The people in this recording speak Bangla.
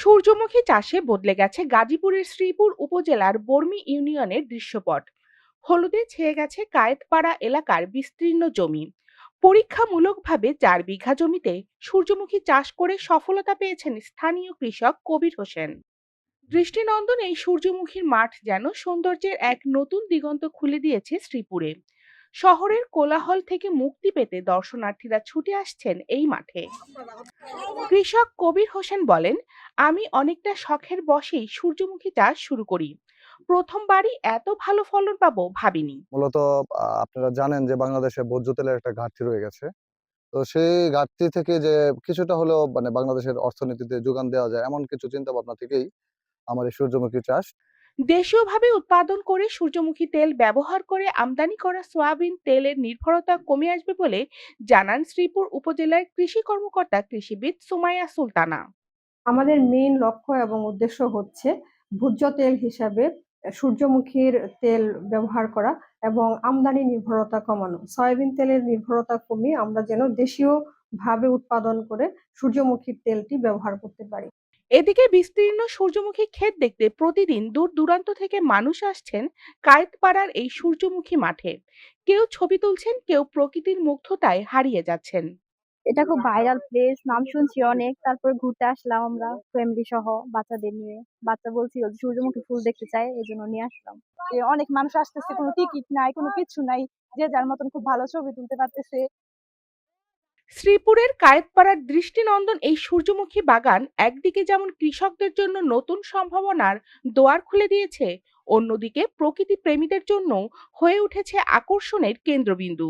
সূর্যমুখী চাষে বদলে গেছে গাজীপুরের শ্রীপুর উপজেলার বর্মি ইউনিয়নের দৃশ্যপট। হলুদে ছেয়ে গেছে কায়েতপাড়া এলাকার বিস্তীর্ণ জমি। পরীক্ষামূলকভাবে চার বিঘা জমিতে সূর্যমুখী চাষ করে সফলতা পেয়েছেন স্থানীয় কৃষক কবির হোসেন। দৃষ্টিনন্দন এই সূর্যমুখীর মাঠ যেন সৌন্দর্যের এক নতুন দিগন্ত খুলে দিয়েছে শ্রীপুরে। শহরের কোলাহল থেকে মুক্তি পেতে দর্শনার্থীরা ছুটে আসছেন এই মাঠে। কৃষক কবির হোসেন বলেন, আমি অনেকটা শখের বশেই সূর্যমুখী চাষ শুরু করি। প্রথমবারই এত ভালো ফলন পাবো ভাবিনি। মূলত আপনারা জানেন যে বাংলাদেশে ভোজ্য তেলের একটা ঘাটতি রয়ে গেছে। তো সেই ঘাটতি থেকে যে কিছুটা হলেও মানে বাংলাদেশের অর্থনীতিতে যোগান দেওয়া যায়, এমন কিছু চিন্তা ভাবনা থেকেই আমার এই সূর্যমুখী চাষ দেশীয়ভাবে উৎপাদন করে সূর্যমুখী তেল ব্যবহার করে আমদানি করা সোয়াবিন তেলের নির্ভরতা কমে আসবে বলে জানান শ্রীপুর উপজেলার কৃষি কর্মকর্তা কৃষিবিদ সুমাইয়া সুলতানা। আমাদের মেইন লক্ষ্য এবং উদ্দেশ্য হচ্ছে ভোজ্য তেল হিসাবে সূর্যমুখীর তেল ব্যবহার করা এবং আমদানি নির্ভরতা কমানো। সয়াবিন তেলের নির্ভরতা কমিয়ে আমরা যেন দেশীয় ভাবে উৎপাদন করে সূর্যমুখীর তেলটি ব্যবহার করতে পারি। এদিকে বিস্তীর্ণ সূর্যমুখী ক্ষেত দেখতে প্রতিদিন দূর দূরান্ত থেকে মানুষ আসছেন কায়েতপাড়ার এই সূর্যমুখী মাঠে। কেউ ছবি তুলছেন, কেউ প্রকৃতির মুগ্ধতায় হারিয়ে যাচ্ছেন। এটা খুব ভাইরাল প্লেস নাম শুনছি অনেক। তারপর ঘুরতে আসলাম আমরা ফ্যামিলি সহ, বাচ্চাদের নিয়ে। বাচ্চা বলছিল যে সূর্যমুখী ফুল দেখতে চাই এই জন্য নিয়ে আসলাম। অনেক মানুষ আসতেছে, কোনো টিকিট নাই, কোনো কিছু নাই। যে যার মতন খুব ভালো ছবি তুলতে পারতেছে। শ্রীপুরের কায়েতপাড়ার দৃষ্টিনন্দন এই সূর্যমুখী বাগান একদিকে যেমন কৃষকদের জন্য নতুন সম্ভাবনার দোয়ার খুলে দিয়েছে, অন্যদিকে প্রকৃতি প্রেমীদের জন্য হয়ে উঠেছে আকর্ষণের কেন্দ্রবিন্দু।